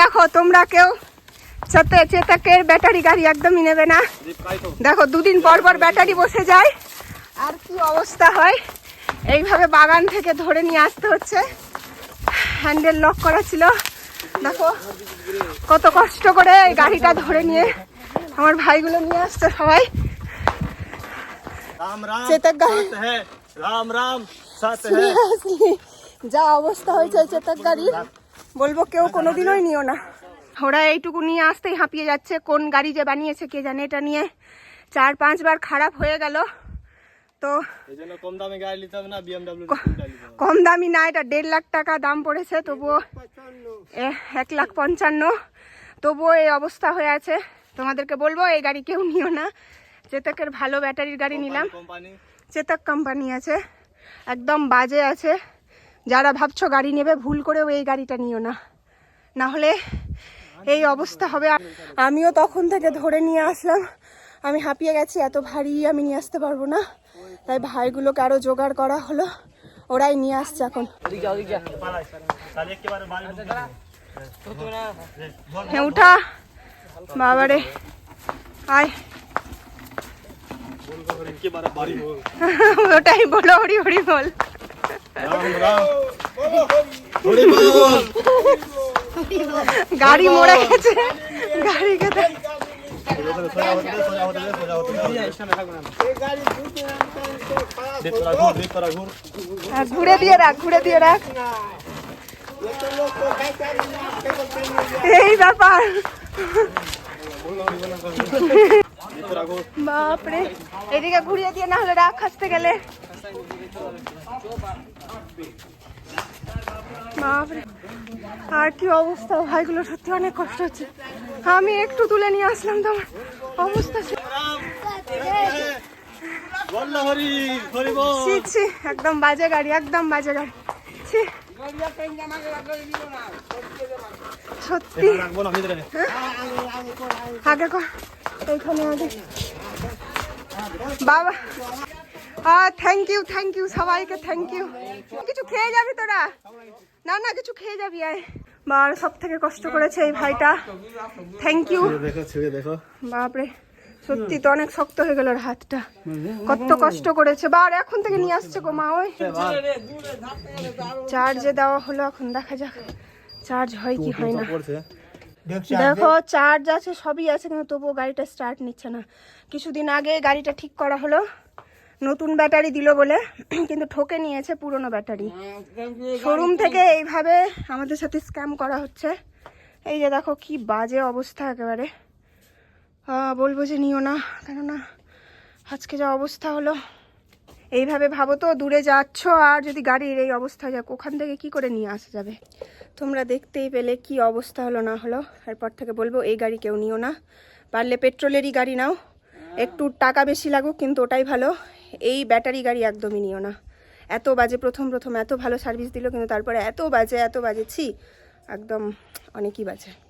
দেখো তোমরা কেউ চেতে চেতকের ব্যাটারি গাড়ি একদমই নেবে না। দেখো দুদিন পর পর ব্যাটারি বসে যায়। আর কি অবস্থা হয়? এইভাবে বাগান থেকে ধরে নিয়ে আসতে হচ্ছে। হ্যান্ডেল লক করা ছিল। দেখো কত কষ্ট করে এই গাড়িটা ধরে নিয়ে আমার ভাইগুলো নিয়ে আসছে সবাই। চেতক গাড়ি। রাম রাম যা অবস্থা হয়েছে চেতক গাড়ির। বলব কেউ কোনোদিনই নিও না। ওরা এইটুকু নিয়ে আসতেই হাঁপিয়ে যাচ্ছে কোন গাড়ি যে বানিয়েছে কে জানে এটা নিয়ে চার পাঁচবার খারাপ হয়ে গেল। তো কম দামে গাড়ি নিতে হবে না বিএমডব্লিউ কম দামি না এটা দেড় লাখ টাকা দাম পড়েছে তবুও এক লাখ পঞ্চান্ন। তবুও এই অবস্থা হয়ে আছে। তোমাদেরকে বলব এই গাড়ি কেউ নিও না। চেতকের ভালো ব্যাটারির গাড়ি নিলাম। চেতক কোম্পানি আছে একদম বাজে আছে। যারা ভাবছ গাড়ি নেবে ভুল করেও এই গাড়িটা নিও না। না হলে এই অবস্থা হবে। আমিও তখন থেকে ধরে নিয়ে আসলাম। আমি হাঁপিয়ে গেছি এত ভারী আমি নিয়ে আসতে পারব না। তাই ভাইগুলোকে আরও জোগাড় করা হলো। ওরাই নিয়ে আসছে এখন। হ্যাঁ উঠা। বাবারে। আয়। ওটাই বলো হরি হরি বল। গাড়ি মরে গেছে। দে তোরা ঘুর দিয়ে রাখ, ঘুরে দিয়ে রাখ। এই ব্যাপার। বাপরে। এদিকে ঘুরিয়ে দিয়ে না হলে রাখ খাসতে গেলে। আর কি অবস্থা? ভাইগুলো সত্যি অনেক কষ্ট হচ্ছে। আমি একটু তুলে নিয়ে আসলাম তোমার অবস্থা। ছি ছি একদম বাজে গাড়ি একদম বাজে গাড়ি। ছি। সত্যি? ভিতরে আগে কর। এইখানে আগে। বাবা। হ্যাঁ থ্যাংক ইউ থ্যাংক ইউ সবাইকে থ্যাংক ইউ কিছু খেয়ে যাবি তোরা? না না কিছু খেয়ে যাবি আয়। বার সব থেকে কষ্ট করেছে এই ভাইটা। থ্যাংক ইউ দেখো ছেড়ে দেখো। বাপরে সত্যি তো অনেক শক্ত হয়ে গেল হাতটা। কত কষ্ট করেছে। বার এখন থেকে নিয়ে আসছে গো মা ওই। চার্জে দেওয়া হলো এখন দেখা যাক। চার্জ হয় কি হয় না। দেখো চার্জ আছে সবই আছে কিন্তু তবুও গাড়িটা স্টার্ট নিচ্ছে না। কিছুদিন আগে গাড়িটা ঠিক করা হলো। নতুন ব্যাটারি দিল বলে, কিন্তু ঠকে নিয়েছে পুরনো ব্যাটারি। শোরুম থেকে এইভাবে আমাদের সাথে স্ক্যাম করা হচ্ছে। এই যে দেখো কি বাজে অবস্থা একেবারে। বলব যে নিও না, কেননা আজকে যা অবস্থা হলো, এইভাবে ভাবো তো, দূরে যাচ্ছ আর যদি গাড়ির এই অবস্থা যাক, ওখান থেকে কি করে নিয়ে আসা যাবে? তোমরা দেখতেই পেলে কি অবস্থা হলো না হলো। এরপর থেকে বলব, এই গাড়ি কেউ নিও না। পারলে পেট্রোলেরই গাড়ি নাও। একটু টাকা বেশি লাগুক, কিন্তু ওটাই ভালো। এই ব্যাটারি গাড়ি একদমই নিও না। এত বাজে, প্রথম প্রথম এত ভালো সার্ভিস দিল, কিন্তু তারপরে এত বাজে এত বাজে, ছি, একদম অনেকই বাজে।